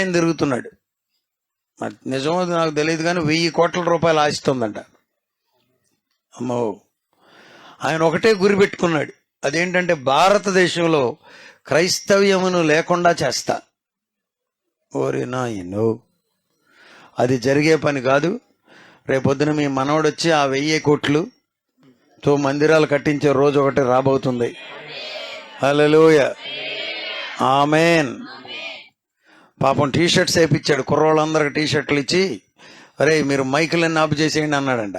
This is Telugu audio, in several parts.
ఆయన తిరుగుతున్నాడు. మరి నిజమో నాకు తెలియదు కానీ వెయ్యి కోట్ల రూపాయలు ఆశిస్తుందంట. అమ్మో. ఆయన ఒకటే గురి పెట్టుకున్నాడు. అదేంటంటే భారతదేశంలో క్రైస్తవ్యమును లేకుండా చేస్తా. ఓరి నాయనో. అది జరిగే పని కాదు. రేపొద్దున మీ మనవడు వచ్చి ఆ వెయ్యి కోట్లు తో మందిరాలు కట్టించే రోజు ఒకటి రాబోతుంది. హలోయ ఆమెన్. పాపం టీ షర్ట్స్ వేయించాడు కుర్రోళ్ళందరికి టీ షర్ట్లు ఇచ్చి అరే మీరు మైకులన్నీ ఆపు చేసేయండి అన్నాడంట.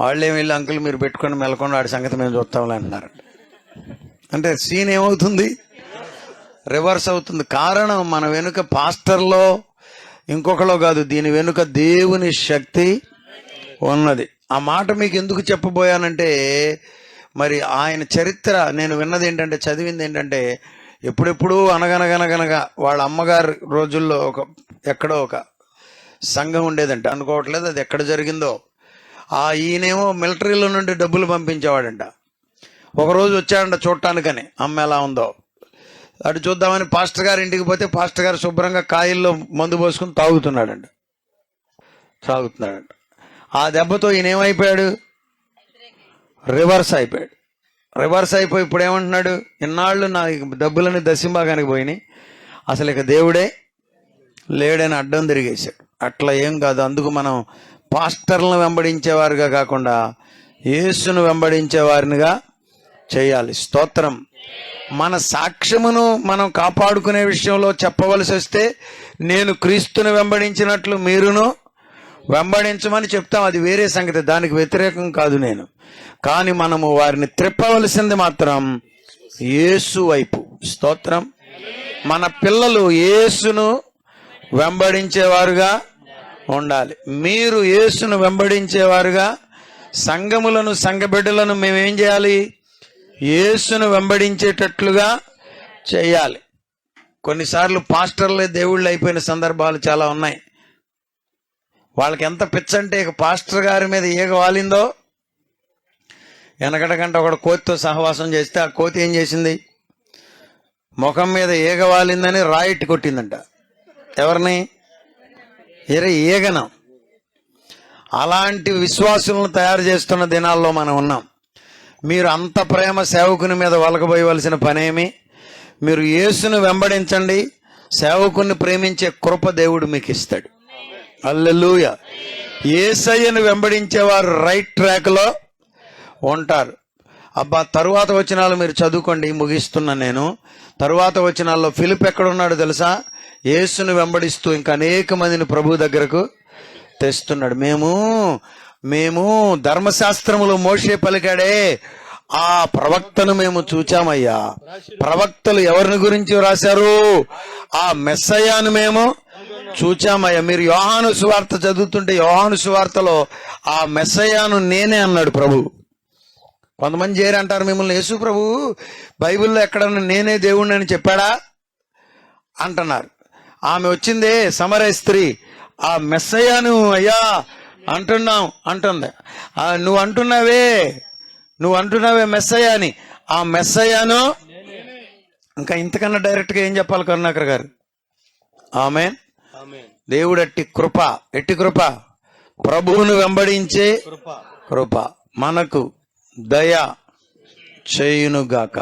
వాళ్ళే వెళ్ళి అంకుల్ మీరు పెట్టుకొని మెలకొని ఆడి సంగతి మేము చూస్తాంలే అంటున్నారంట. అంటే సీన్ ఏమవుతుంది? రివర్స్ అవుతుంది. కారణం మన వెనుక పాస్టర్లో ఇంకొకలో కాదు దీని వెనుక దేవుని శక్తి ఉన్నది. ఆ మాట మీకు ఎందుకు చెప్పబోయానంటే మరి ఆయన చరిత్ర నేను విన్నది ఏంటంటే చదివింది ఏంటంటే ఎప్పుడెప్పుడు అనగనగనగనగా వాళ్ళ అమ్మగారి రోజుల్లో ఒక ఎక్కడో ఒక సంఘం ఉండేదంట. అనుకోవట్లేదు అది ఎక్కడ జరిగిందో. ఆ ఈయనేమో మిలిటరీలో నుండి డబ్బులు పంపించేవాడంట. ఒకరోజు వచ్చాడంట చూడటానికని అమ్మ ఎలా ఉందో. అటు చూద్దామని పాస్టర్ గారి ఇంటికి పోతే పాస్టర్ గారు శుభ్రంగా కాయల్లో మందు పోసుకుని తాగుతున్నాడంట. తాగుతున్నాడంట. ఆ దెబ్బతో ఈయన ఏమైపోయాడు రివర్స్ అయిపోయాడు. రివర్స్ అయిపోయి ఇప్పుడు ఏమంటున్నాడు ఇన్నాళ్ళు నా డబ్బులని దశింభాగానికి పోయినాయి. అసలు ఇక దేవుడే లేడని అడ్డం తిరిగేశాడు. అట్లా ఏం కాదు. అందుకు మనం పాస్టర్లను వెంబడించేవారుగా కాకుండా యేసును వెంబడించే వారినిగా చేయాలి. స్తోత్రం. మన సాక్ష్యమును మనం కాపాడుకునే విషయంలో చెప్పవలసి వస్తే నేను క్రీస్తును వెంబడించినట్లు మీరును వెంబడించమని చెప్తాం. అది వేరే సంగతి. దానికి వ్యతిరేకం కాదు నేను. కానీ మనము వారిని త్రిప్పవలసింది మాత్రం యేసు వైపు. స్తోత్రం. మన పిల్లలు యేసును వెంబడించేవారుగా ఉండాలి. మీరు యేసును వెంబడించేవారుగా సంఘములను సంఘబిడ్డలను మేమేం చేయాలి? యేసును వెంబడించేటట్లుగా చేయాలి. కొన్నిసార్లు పాస్టర్లే దేవుళ్ళు అయిపోయిన సందర్భాలు చాలా ఉన్నాయి. వాళ్ళకి ఎంత పిచ్చంటే ఇక పాస్టర్ గారి మీద ఈగ వాలిందో? వెనకటకంటే ఒకడు కోతితో సహవాసం చేస్తే ఆ కోతి ఏం చేసింది? ముఖం మీద ఈగ వాలిందని రాయిట్టు కొట్టిందంట. ఎవరిని? ఎరే ఈగనం. అలాంటి విశ్వాసులను తయారు చేస్తున్న దినాల్లో మనం ఉన్నాం. మీరు అంత ప్రేమ సేవకుని మీద వలకబోయవలసిన పనేమి? మీరు యేసును వెంబడించండి. సేవకుని ప్రేమించే కృప దేవుడు మీకు ఇస్తాడు అల్లెలుయ. ఏసయ్యను వెంబడించేవారు రైట్ ట్రాక్లో ఉంటారు. అబ్బా తరువాత వచనాలు మీరు చదువుకోండి ముగిస్తున్నా నేను. తరువాత వచనాల్లో ఫిలిప్ ఎక్కడున్నాడు తెలుసా? యేసును వెంబడిస్తూ ఇంకా అనేక మందిని ప్రభు దగ్గరకు తెస్తున్నాడు. మేము మేము ధర్మశాస్త్రములు మోసే పలికాడే. ఆ ప్రవక్తను మేము చూచామయ్యా. ప్రవక్తలు ఎవరిని గురించి రాశారు ఆ మెస్సయ్యాను మేము చూచామయ్యా మీరు యోహాను సువార్త చదువుతుంటే యోహాను సువార్తలో ఆ మెస్సయ్యాను నేనే అన్నాడు ప్రభు. కొంతమంది చేరి అంటారు మిమ్మల్ని యేసు ప్రభు బైబిల్లో ఎక్కడన్నా నేనే దేవుణ్ణి అని చెప్పాడా? అంటున్నారు. ఆమె వచ్చిందే సమర స్త్రీ ఆ మెస్సయ్యాను అయ్యా అంటున్నాం అంటుంది. నువ్వు అంటున్నావే నువ్వు అంటున్నావే మెస్సయ్య అని. ఆ మెస్సయ్యాను? ఇంకా ఇంతకన్నా డైరెక్ట్గా ఏం చెప్పాలి కరుణాకర్ గారు? ఆమె దేవుడు ఎట్టి కృప ఎట్టి కృప? ప్రభువును వెంబడించే కృప. మనకు దయ చేయునుగాక.